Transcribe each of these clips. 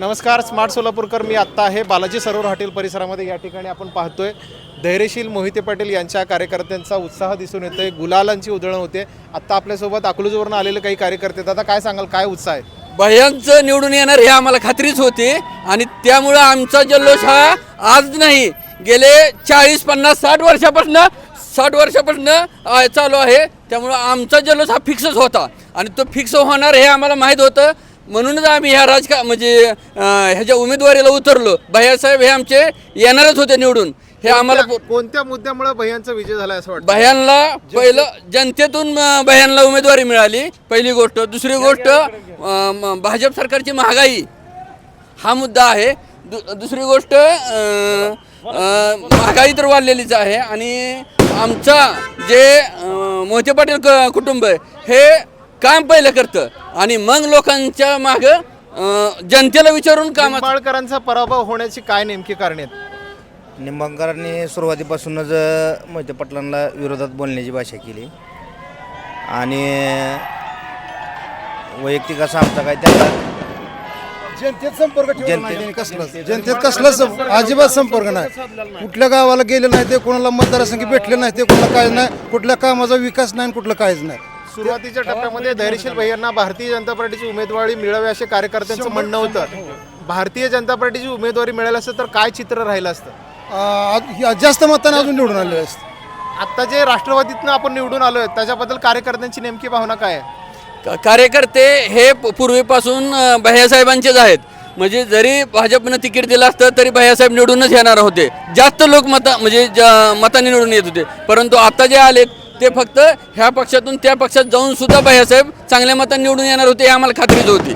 नमस्कार स्मार्ट सोलापूरकर मी आत्ता आहे बालाजी सरोवर हॉटेल परिसरामध्ये. या ठिकाणी आपण पाहतोय धैर्यशील मोहिते पाटील यांच्या कार्यकर्त्यांचा उत्साह दिसून येतोय गुलालांची उधळण होते. आत्ता आपल्यासोबत अकलूजवरून आलेले काही कार्यकर्ते. आता काय सांगाल काय उत्साह आहे? भयांचं निवडून येणार हे आम्हाला खात्रीच होती आणि त्यामुळं आमचा जल्लोष हा आज नाही. गेले चाळीस पन्नास साठ वर्षापासून साठ वर्षापासून चालू आहे. त्यामुळं आमचा जल्लोष हा फिक्सच होता. आणि तो फिक्स होणार हे आम्हाला माहीत होतं. म्हणूनच आम्ही ह्या राजका म्हणजे ह्याच्या उमेदवारीला उतरलो भैयासाहेब हे आमचे येणारच होते निवडून. हे आम्हाला कोणत्या- मुद्द्यामुळे भैयांचा विजय झाला असं वाटतं? भयांना पहिलं जनतेतून भयांना उमेदवारी मिळाली पहिली गोष्ट. दुसरी गोष्ट भाजप सरकारची महागाई हा मुद्दा आहे. दु दुसरी गोष्ट महागाई तर वाढलेलीच आहे आणि आमचा जे मोहिते पाटील क- कुटुंब आहे हे काम पहिलं करतं. आणि मग लोकांच्या मागं जनतेला विचारून काम निंबाळकरांचा पराभव होण्याची काय नेमकी कारणे आहेत? निंबाळकरांनी सुरुवातीपासूनच मोहिते पाटलांना विरोधात बोलण्याची भाषा केली. आणि वैयक्तिक असा आमचा काय त्यांना जनतेत संपर्क ठेवला नाही जनतेत- त्यांनी कसलाच. जनतेत कसलाच सं- अजिबात संपर्क नाही. कुठल्या गावाला गेले नाही ते कोणाला मतदारसंघ भेटले नाही ते कोणाला काय नाही कुठल्या कामाचा विकास नाही आणि कुठलं काहीच नाही. सुरुवातीच्या टप्प्यामध्ये धैर्यशील भैयांना भारतीय जनता पार्टीची उमेदवारी मिळावी असे कार्यकर्त्यांचं म्हणणं होतं. भारतीय जनता पार्टीची उमेदवारी मिळाली असतं तर काय चित्र राहिलं असतं? जास्त मताने अजून निवडून आले असते. आता जे राष्ट्रवादीतनं आपण निवडून आलोय त्याच्याबद्दल कार्यकर्त्यांची नेमकी भावना काय आहे? कार्यकर्ते हे पूर्वीपासून भैयासाहेबांचेच आहेत. म्हणजे जरी भाजपनं तिकीट दिलं असतं तरी भैयासाहेब निवडूनच येणार होते. जास्त लोक मता म्हणजे ज- मताने निवडून येत होते. परंतु आता जे आले ते फक्त ह्या पक्षातून त्या पक्षात जाऊन सुद्धा भैयासाहेब चांगल्या मताने निवडून येणार होते हे आम्हाला खात्रीच होती.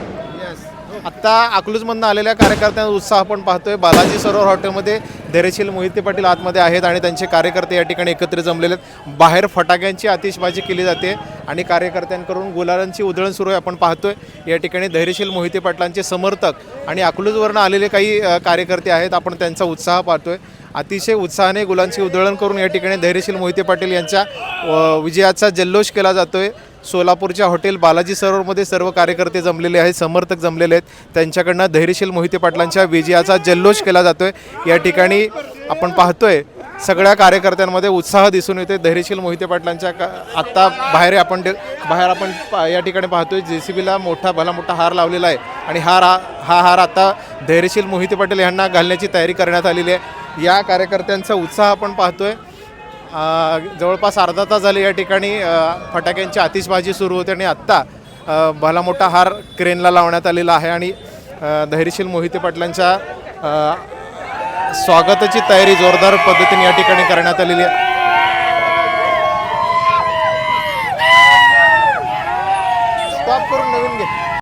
आता अकलूजमधनं आलेल्या कार्यकर्त्यांचा उत्साह आपण पाहतोय. बालाजी सरोवर हॉटेलमध्ये धैर्यशील मोहिते पाटील आतमध्ये आहेत आणि त्यांचे कार्यकर्ते या ठिकाणी एकत्र जमलेले आहेत. बाहेर फटाक्यांची आतिषबाजी केली जाते आणि कार्यकर्त्यांकडून गुलालांची उधळण सुरू आहे आपण पाहतोय. या ठिकाणी धैर्यशील मोहिते पाटलांचे समर्थक आणि अकलूजवरनं आलेले काही कार्यकर्ते आहेत. आपण त्यांचा उत्साह पाहतोय. अतिशय उत्साहाने गुलांची उधळण करून या ठिकाणी धैर्यशील मोहिते पाटील यांच्या विजयाचा जल्लोष केला जातोय. सोलापूरच्या हॉटेल बालाजी सरोवरमध्ये सर्व कार्यकर्ते जमलेले आहेत समर्थक जमलेले आहेत. त्यांच्याकडनं धैर्यशील मोहिते पाटलांच्या विजयाचा जल्लोष केला जातोय. या ठिकाणी आपण पाहतोय सगळ्या कार्यकर्त्यांमध्ये उत्साह दिसून येते धैर्यशील मोहिते पाटलांच्या का आत्ता बाहेर आपण बाहेर आपण पा- या ठिकाणी पाहतोय जे सी बीला मोठा भला मोठा हार लावलेला आहे. आणि हार हा हा हार आता धैर्यशील मोहिते पाटील यांना घालण्याची तयारी करण्यात आलेली आहे. या कार्यकर्त्यांचा उत्साह आपण पाहतोय. जवळपास अर्धा तास झाले या ठिकाणी फटाक्यांची आतिषबाजी सुरू होते आणि आत्ता भला मोठा हार क्रेनला लावण्यात आलेला आहे आणि धैर्यशील मोहिते पाटलांच्या स्वागताची तयारी जोरदार पद्धतीने या ठिकाणी करण्यात आलेली आहे.